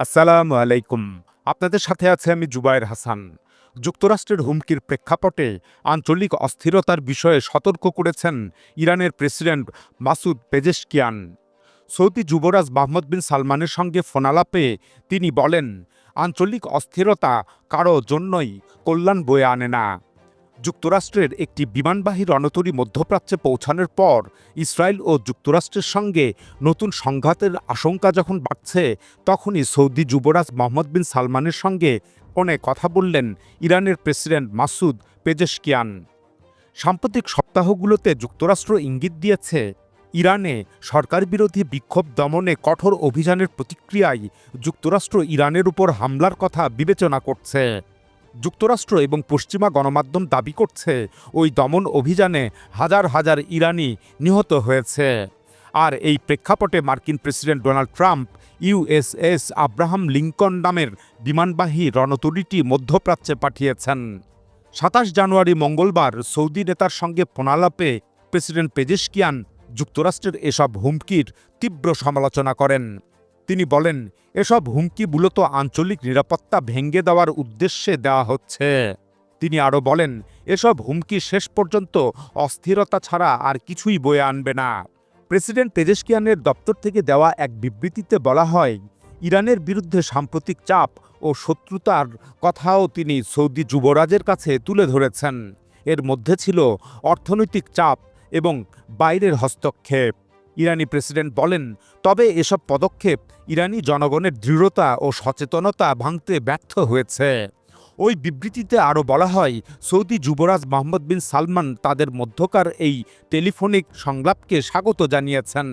আসসালামু আলাইকুম। আপনাদের সাথে আছে আমি জুবায়ের হাসান। যুক্তরাষ্ট্রের হুমকির প্রেক্ষাপটে আঞ্চলিক অস্থিরতার বিষয়ে সতর্ক করেছেন ইরানের প্রেসিডেন্ট মাসুদ পেজেশকিয়ান। সৌদি যুবরাজ মাহমদ বিন সালমানের সঙ্গে ফোনালাপে তিনি বলেন, আঞ্চলিক অস্থিরতা কারও জন্যই কল্যাণ বয়ে আনে না। যুক্তরাষ্ট্রের একটি বিমানবাহী রণতরী মধ্যপ্রাচ্যে পৌঁছানোর পর ইসরায়েল ও যুক্তরাষ্ট্রের সঙ্গে নতুন সংঘাতের আশঙ্কা যখন বাড়ছে, তখনই সৌদি যুবরাজ মোহাম্মদ বিন সালমানের সঙ্গে ফোনে কথা বললেন ইরানের প্রেসিডেন্ট মাসুদ পেজেশকিয়ান। সাম্প্রতিক সপ্তাহগুলোতে যুক্তরাষ্ট্র ইঙ্গিত দিয়েছে, ইরানে সরকার বিরোধী বিক্ষোভ দমনে কঠোর অভিযানের প্রতিক্রিয়ায় যুক্তরাষ্ট্র ইরানের উপর হামলার কথা বিবেচনা করছে। যুক্তরাষ্ট্র এবং পশ্চিমা গণমাধ্যম দাবি করছে, ওই দমন অভিযানে হাজার হাজার ইরানি নিহত হয়েছে। আর এই প্রেক্ষাপটে মার্কিন president Donald Trump USS Abraham Lincoln নামের বিমানবাহী রণতরীটি মধ্যপ্রাচ্যে পাঠিয়েছেন। সাতাশ জানুয়ারি মঙ্গলবার সৌদি নেতার সঙ্গে ফোনালাপে প্রেসিডেন্ট পেজেশকিয়ান যুক্তরাষ্ট্রের এসব হুমকির তীব্র সমালোচনা করেন। তিনি বলেন, এসব হুমকি মূলত আঞ্চলিক নিরাপত্তা ভেঙ্গে দেওয়ার উদ্দেশ্যে দেওয়া হচ্ছে। তিনি আরও বলেন, এসব হুমকি শেষ পর্যন্ত অস্থিরতা ছাড়া আর কিছুই বয়ে আনবে না। প্রেসিডেন্ট পেজেশকিয়ানের দপ্তর থেকে দেওয়া এক বিবৃতিতে বলা হয়, ইরানের বিরুদ্ধে সাম্প্রতিক চাপ ও শত্রুতার কথাও তিনি সৌদি যুবরাজের কাছে তুলে ধরেছেন। এর মধ্যে ছিল অর্থনৈতিক চাপ এবং বাইরের হস্তক্ষেপ। ইরানি প্রেসিডেন্ট বলেন, তবে এসব পদক্ষেপ ইরানি জনগণের দৃঢ়তা ও সচেতনতা ভাঙতে ব্যর্থ হয়েছে। ওই বিবৃতিতে আরও বলা হয়, সৌদি যুবরাজ মোহাম্মদ বিন সালমান তাদের মধ্যকার এই টেলিফোনিক সংলাপকে স্বাগত জানিয়েছেন।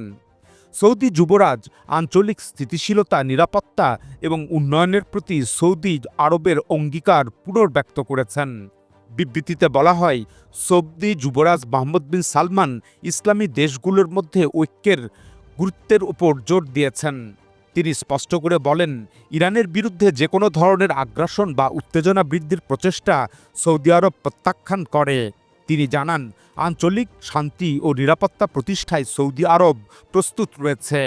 সৌদি যুবরাজ আঞ্চলিক স্থিতিশীলতা, নিরাপত্তা এবং উন্নয়নের প্রতি সৌদি আরবের অঙ্গীকার পুনর্ব্যক্ত করেছেন। বিবৃতিতে বলা হয়, সৌদি যুবরাজ মোহাম্মদ বিন সালমান ইসলামী দেশগুলোর মধ্যে ঐক্যের গুরুত্বের উপর জোর দিয়েছেন। তিনি স্পষ্ট করে বলেন, ইরানের বিরুদ্ধে যে কোনো ধরনের আগ্রাসন বা উত্তেজনা বৃদ্ধির প্রচেষ্টা সৌদি আরব প্রত্যাখ্যান করে। তিনি জানান, আঞ্চলিক শান্তি ও নিরাপত্তা প্রতিষ্ঠায় সৌদি আরব প্রস্তুত রয়েছে।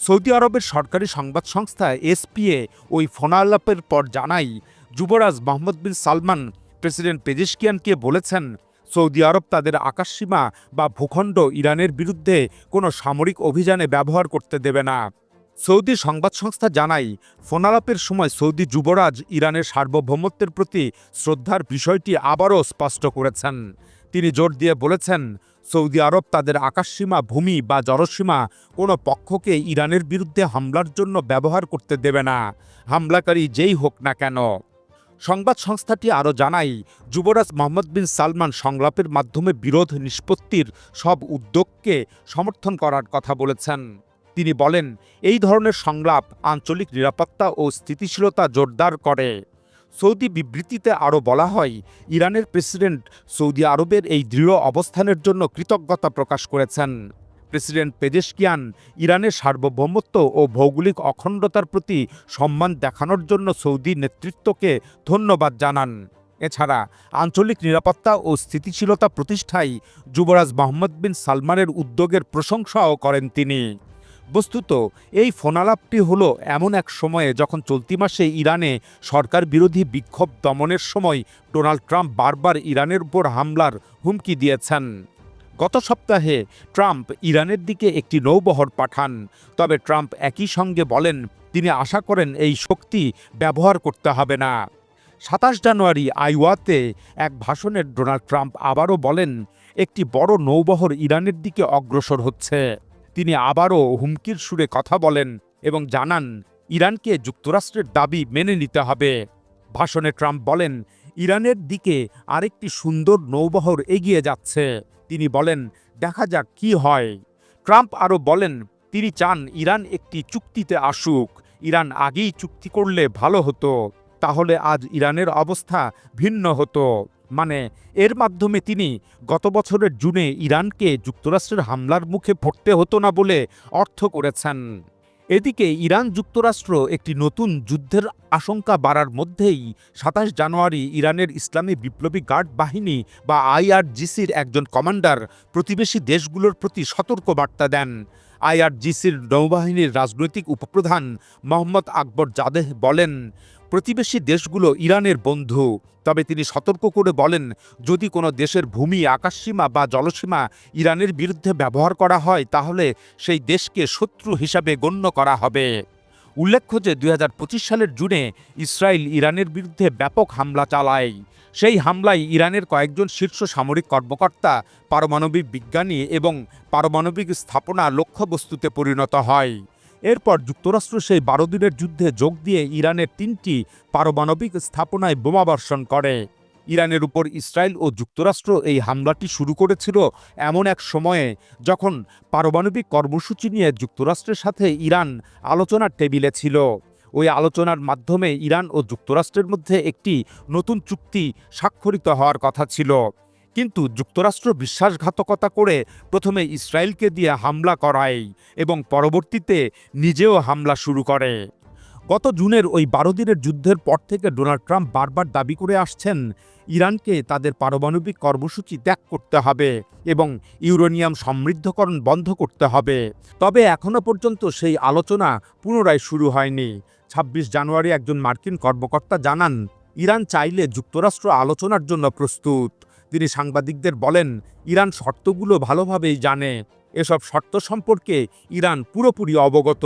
সৌদি আরবের সরকারি সংবাদ সংস্থা এসপিএ ওই ফোনালাপের পর জানাই যুবরাজ মোহাম্মদ বিন সালমান প্রেসিডেন্ট পেজেশকিয়ানকে বলেছেন, সৌদি আরব তাদের আকাশসীমা বা ভূখণ্ড ইরানের বিরুদ্ধে কোনো সামরিক অভিযানে ব্যবহার করতে দেবে না। সৌদি সংবাদ সংস্থা জানায়, ফোনালাপের সময় সৌদি যুবরাজ ইরানের সার্বভৌমত্বের প্রতি শ্রদ্ধার বিষয়টি আবারও স্পষ্ট করেছেন। তিনি জোর দিয়ে বলেছেন, সৌদি আরব তাদের আকাশসীমা, ভূমি বা জলসীমা কোনো পক্ষকে ইরানের বিরুদ্ধে হামলার জন্য ব্যবহার করতে দেবে না। হামলাকারী যেই হোক না কেন। সংবাদ সংস্থাটি আরও জানায়, যুবরাজ মোহাম্মদ বিন সালমান সংলাপের মাধ্যমে বিরোধ নিষ্পত্তির সব উদ্যোগকে সমর্থন করার কথা বলেছেন। তিনি বলেন, এই ধরনের সংলাপ আঞ্চলিক নিরাপত্তা ও স্থিতিশীলতা জোরদার করে। সৌদি বিবৃতিতে আরও বলা হয়, ইরানের প্রেসিডেন্ট সৌদি আরবের এই দৃঢ় অবস্থানের জন্য কৃতজ্ঞতা প্রকাশ করেছেন। প্রেসিডেন্ট পেজেশকিয়ান ইরানের সার্বভৌমত্ব ও ভৌগোলিক অখণ্ডতার প্রতি সম্মান দেখানোর জন্য সৌদি নেতৃত্বকে ধন্যবাদ জানান। এছাড়া, আঞ্চলিক নিরাপত্তা ও স্থিতিশীলতা প্রতিষ্ঠায় যুবরাজ মোহাম্মদ বিন সালমানের উদ্যোগের প্রশংসাও করেন তিনি। বস্তুত, এই ফোনালাপটি হলো এমন এক সময়ে যখন চলতি মাসে ইরানে সরকার বিরোধী বিক্ষোভ দমনের সময় ডোনাল্ড ট্রাম্প বারবার ইরানের উপর হামলার হুমকি দিয়েছেন। গত সপ্তাহে ট্রাম্প ইরানের দিকে একটি নৌবহর পাঠান। তবে ট্রাম্প একই সঙ্গে বলেন, তিনি আশা করেন এই শক্তি ব্যবহার করতে হবে না। সাতাশ জানুয়ারি আইওয়াতে এক ভাষণে ডোনাল্ড ট্রাম্প আবারও বলেন, একটি বড় নৌবহর ইরানের দিকে অগ্রসর হচ্ছে। তিনি আবারও হুমকির সুরে কথা বলেন এবং জানান, ইরানকে যুক্তরাষ্ট্রের দাবি মেনে নিতে হবে। ভাষণে ট্রাম্প বলেন, ইরানের দিকে আরেকটি সুন্দর নৌবহর এগিয়ে যাচ্ছে। তিনি বলেন, দেখা যাক কি হয়। ট্রাম্প আরও বলেন, তিনি চান ইরান একটি চুক্তিতে আসুক। ইরান আগেই চুক্তি করলে ভালো হতো। তাহলে আজ ইরানের অবস্থা ভিন্ন হতো। মানে এর মাধ্যমে তিনি, গত বছরের জুনে ইরানকে যুক্তরাষ্ট্রের হামলার মুখে পড়তে হতো না বলে অর্থ করেছেন। এদিকে ইরান যুক্তরাষ্ট্র একটি নতুন যুদ্ধের আশঙ্কা বাড়ার মধ্যেই সাতাশ জানুয়ারি ইরানের ইসলামী বিপ্লবী গার্ড বাহিনী বা আইআরজিসির একজন কমান্ডার প্রতিবেশী দেশগুলোর প্রতি সতর্ক বার্তা দেন। আইআরজিসির নৌবাহিনীর রাজনৈতিক উপপ্রধান মোহাম্মদ আকবর জাদেহ বলেন প্রতিবেশী দেশগুলো ইরানের বন্ধু। তবে তিনি সতর্ক করে বলেন, যদি কোনো দেশের ভূমি, আকাশসীমা বা জলসীমা ইরানের বিরুদ্ধে ব্যবহার করা হয়, তাহলে সেই দেশকে শত্রু হিসাবে গণ্য করা হবে। উল্লেখ্য যে, দুই হাজার পঁচিশ সালের জুনে ইসরায়েল ইরানের বিরুদ্ধে ব্যাপক হামলা চালায়। সেই হামলায় ইরানের কয়েকজন শীর্ষ সামরিক কর্মকর্তা, পারমাণবিক বিজ্ঞানী এবং পারমাণবিক স্থাপনা লক্ষ্যবস্তুতে পরিণত হয়। এরপর যুক্তরাষ্ট্র সেই বারো দিনের যুদ্ধে যোগ দিয়ে ইরানের তিনটি পারমাণবিক স্থাপনায় বোমাবর্ষণ করে। ইরানের উপর ইসরায়েল ও যুক্তরাষ্ট্র এই হামলাটি শুরু করেছিল এমন এক সময়ে যখন পারমাণবিক কর্মসূচি নিয়ে যুক্তরাষ্ট্রের সাথে ইরান আলোচনার টেবিলে ছিল। ওই আলোচনার মাধ্যমে ইরান ও যুক্তরাষ্ট্রের মধ্যে একটি নতুন চুক্তি স্বাক্ষরিত হওয়ার কথা ছিল। কিন্তু যুক্তরাষ্ট্র বিশ্বাসঘাতকতা করে প্রথমে ইসরায়েলকে দিয়ে হামলা করায় এবং পরবর্তীতে নিজেও হামলা শুরু করে। গত জুনের ওই বারো দিনের যুদ্ধের পর থেকে ডোনাল্ড ট্রাম্প বারবার দাবি করে আসছেন, ইরানকে তাদের পারমাণবিক কর্মসূচি ত্যাগ করতে হবে এবং ইউরেনিয়াম সমৃদ্ধকরণ বন্ধ করতে হবে। তবে এখনও পর্যন্ত সেই আলোচনা পুনরায় শুরু হয়নি। ছাব্বিশ জানুয়ারি একজন মার্কিন কর্মকর্তা জানান, ইরান চাইলে যুক্তরাষ্ট্র আলোচনার জন্য প্রস্তুত। তিনি সাংবাদিকদের বলেন, ইরান শর্তগুলো ভালোভাবেই জানে। এসব শর্ত সম্পর্কে ইরান পুরোপুরি অবগত।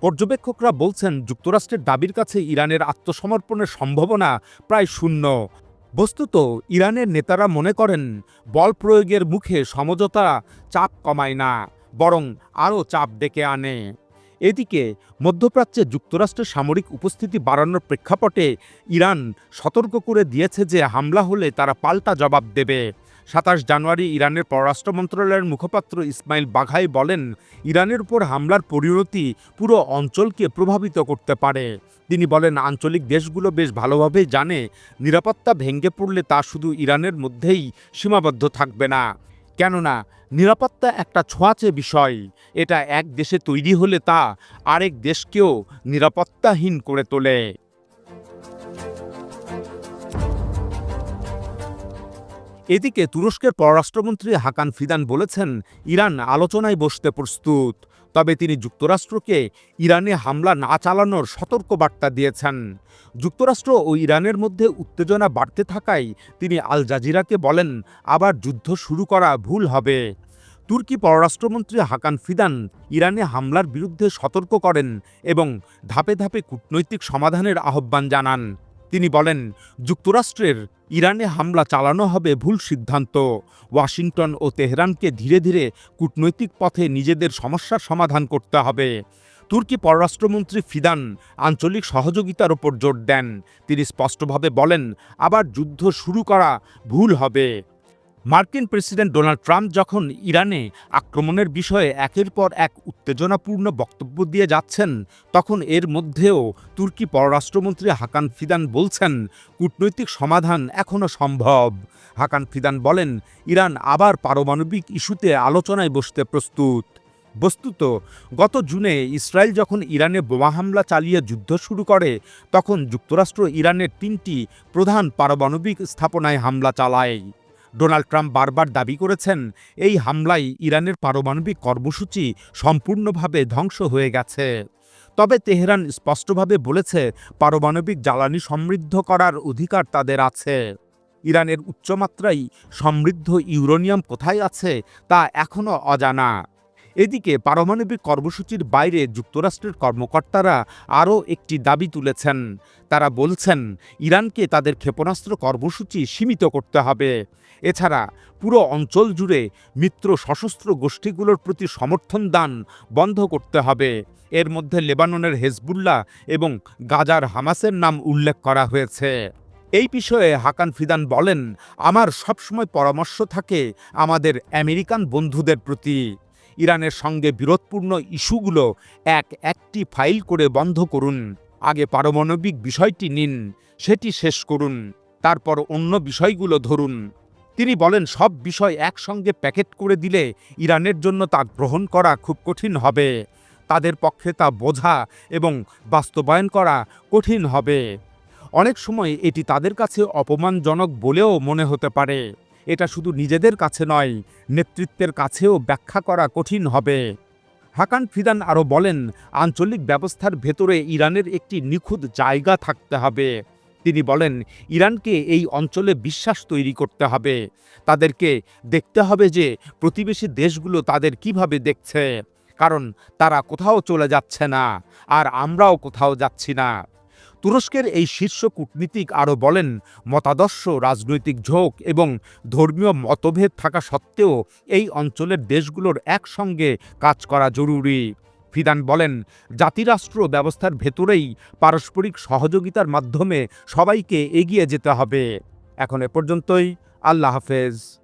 পর্যবেক্ষকরা বলছেন, যুক্তরাষ্ট্রের দাবির কাছে ইরানের আত্মসমর্পণের সম্ভাবনা প্রায় শূন্য। বস্তুত, ইরানের নেতারা মনে করেন, বল প্রয়োগের মুখে সমঝোতা চাপ কমায় না, বরং আরও চাপ ডেকে আনে। এদিকে মধ্যপ্রাচ্যে যুক্তরাষ্ট্রের সামরিক উপস্থিতি বাড়ানোর প্রেক্ষাপটে ইরান সতর্ক করে দিয়েছে যে হামলা হলে তারা পাল্টা জবাব দেবে। সাতাশ জানুয়ারি ইরানের পররাষ্ট্র মন্ত্রণালয়ের মুখপাত্র ইসমাইল বাঘাই বলেন, ইরানের উপর হামলার পরিণতি পুরো অঞ্চলকে প্রভাবিত করতে পারে। তিনি বলেন, আঞ্চলিক দেশগুলো বেশ ভালোভাবেই জানে, নিরাপত্তা ভেঙে পড়লে তা শুধু ইরানের মধ্যেই সীমাবদ্ধ থাকবে না। কেননা নিরাপত্তা একটা ছোঁয়াচে বিষয়। এটা এক দেশে তৈরি হলে তা আরেক দেশকেও নিরাপত্তাহীন করে তোলে। এদিকে তুরস্কের পররাষ্ট্রমন্ত্রী হাকান ফিদান বলেছেন, ইরান আলোচনায় বসতে প্রস্তুত। তবে তিনি যুক্তরাষ্ট্রকে ইরানে হামলা না চালানোর সতর্ক বার্তা দিয়েছেন। যুক্তরাষ্ট্র ও ইরানের মধ্যে উত্তেজনা বাড়তে থাকায় তিনি আল জাজিরাকে বলেন, আবার যুদ্ধ শুরু করা ভুল হবে। তুর্কি পররাষ্ট্রমন্ত্রী হাকান ফিদান ইরানে হামলার বিরুদ্ধে সতর্ক করেন এবং ধাপে ধাপে কূটনৈতিক সমাধানের আহ্বান জানান। তিনি বলেন, যুক্তরাষ্ট্রের ইরানে হামলা চালানো হবে ভুল সিদ্ধান্ত। ওয়াশিংটন ও তেহরানকে ধীরে ধীরে কূটনৈতিক পথে নিজেদের সমস্যার সমাধান করতে হবে। তুর্কি পররাষ্ট্রমন্ত্রী ফিদান আঞ্চলিক সহযোগিতার ওপর জোর দেন। তিনি স্পষ্টভাবে বলেন, আবার যুদ্ধ শুরু করা ভুল হবে। মার্কিন প্রেসিডেন্ট ডোনাল্ড ট্রাম্প যখন ইরানে আক্রমণের বিষয়ে একের পর এক উত্তেজনাপূর্ণ বক্তব্য দিয়ে যাচ্ছেন, তখন এর মধ্যেও তুর্কি পররাষ্ট্রমন্ত্রী হাকান ফিদান বলছেন, কূটনৈতিক সমাধান এখনও সম্ভব। হাকান ফিদান বলেন, ইরান আবার পারমাণবিক ইস্যুতে আলোচনায় বসতে প্রস্তুত। বস্তুত, গত জুনে ইসরায়েল যখন ইরানে বোমা হামলা চালিয়ে যুদ্ধ শুরু করে, তখন যুক্তরাষ্ট্র ইরানের তিনটি প্রধান পারমাণবিক স্থাপনায় হামলা চালায়। ডোনাল্ড ট্রাম্প বারবার দাবি করেছেন, এই হামলায় ইরানের পারমাণবিক কর্মসূচি সম্পূর্ণভাবে ধ্বংস হয়ে গেছে। তবে তেহরান স্পষ্টভাবে বলেছে, পারমাণবিক জ্বালানি সমৃদ্ধ করার অধিকার তাদের আছে। ইরানের উচ্চমাত্রায় সমৃদ্ধ ইউরোনিয়াম কোথায় আছে তা এখনও অজানা। এদিকে পারমাণবিক কর্মসূচির বাইরে যুক্তরাষ্ট্রের কর্মকর্তারা আরও একটি দাবি তুলেছেন। তারা বলছেন, ইরানকে তাদের ক্ষেপণাস্ত্র কর্মসূচি সীমিত করতে হবে। এছাড়া পুরো অঞ্চল জুড়ে মিত্র সশস্ত্র গোষ্ঠীগুলোর প্রতি সমর্থন দান বন্ধ করতে হবে। এর মধ্যে লেবাননের হেজবুল্লাহ এবং গাজার হামাসের নাম উল্লেখ করা হয়েছে। এই বিষয়ে হাকান ফিদান বলেন, আমার সবসময় পরামর্শ থাকে আমাদের আমেরিকান বন্ধুদের প্রতি। ইরানের সঙ্গে বিরোধপূর্ণ ইস্যুগুলো এক একটি ফাইল করে বন্ধ করুন। আগে পারমাণবিক বিষয়টি নিন, সেটি শেষ করুন, তারপর অন্য বিষয়গুলো ধরুন। তিনি বলেন, সব বিষয় একসঙ্গে প্যাকেট করে দিলে ইরানের জন্য তা গ্রহণ করা খুব কঠিন হবে। তাদের পক্ষে তা বোঝা এবং বাস্তবায়ন করা কঠিন হবে। অনেক সময় এটি তাদের কাছে অপমানজনক বলেও মনে হতে পারে। এটা শুধু নিজেদের কাছে নয়, নেতৃত্বের কাছেও ব্যাখ্যা করা কঠিন হবে। হাকান ফিদান আরও বলেন, আঞ্চলিক ব্যবস্থার ভেতরে ইরানের একটি নিখুঁত জায়গা থাকতে হবে। তিনি বলেন, ইরানকে এই অঞ্চলে বিশ্বাস তৈরি করতে হবে। তাদেরকে দেখতে হবে যে প্রতিবেশী দেশগুলো তাদের কীভাবে দেখছে। কারণ তারা কোথাও চলে যাচ্ছে না, আর আমরাও কোথাও যাচ্ছি না। তুরস্কের এই শীর্ষ কূটনীতিক আরও বলেন, মতাদর্শ, রাজনৈতিক ঝোঁক এবং ধর্মীয় মতভেদ থাকা সত্ত্বেও এই অঞ্চলের দেশগুলোর একসঙ্গে কাজ করা জরুরি। ফিদান বলেন, জাতিরাষ্ট্র ব্যবস্থার ভেতরেই পারস্পরিক সহযোগিতার মাধ্যমে সবাইকে এগিয়ে যেতে হবে। এখন এ পর্যন্তই, আল্লাহ হাফেজ।